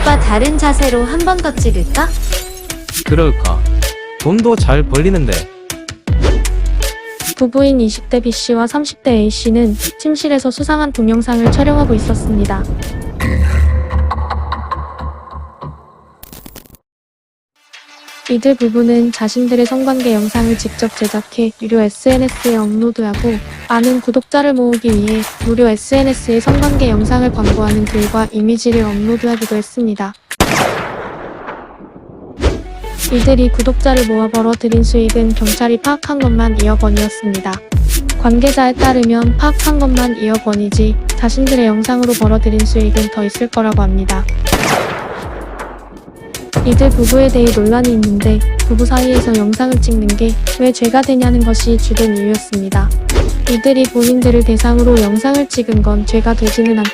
오빠 다른 자세로 한 번 더 찍을까? 그럴까? 돈도 잘 벌리는데 부부인 20대 B씨와 30대 A씨는 침실에서 수상한 동영상을 촬영하고 있었습니다. 이들 부부는 자신들의 성관계 영상을 직접 제작해 유료 SNS에 업로드하고 많은 구독자를 모으기 위해 무료 SNS에 성관계 영상을 광고하는 글과 이미지를 업로드하기도 했습니다. 이들이 구독자를 모아 벌어들인 수익은 경찰이 파악한 것만 2억 원이었습니다. 관계자에 따르면 파악한 것만 2억 원이지 자신들의 영상으로 벌어들인 수익은 더 있을 거라고 합니다. 이들 부부에 대해 논란이 있는데 부부 사이에서 영상을 찍는 게 왜 죄가 되냐는 것이 주된 이유였습니다. 이들이 본인들을 대상으로 영상을 찍은 건 죄가 되지는 않지만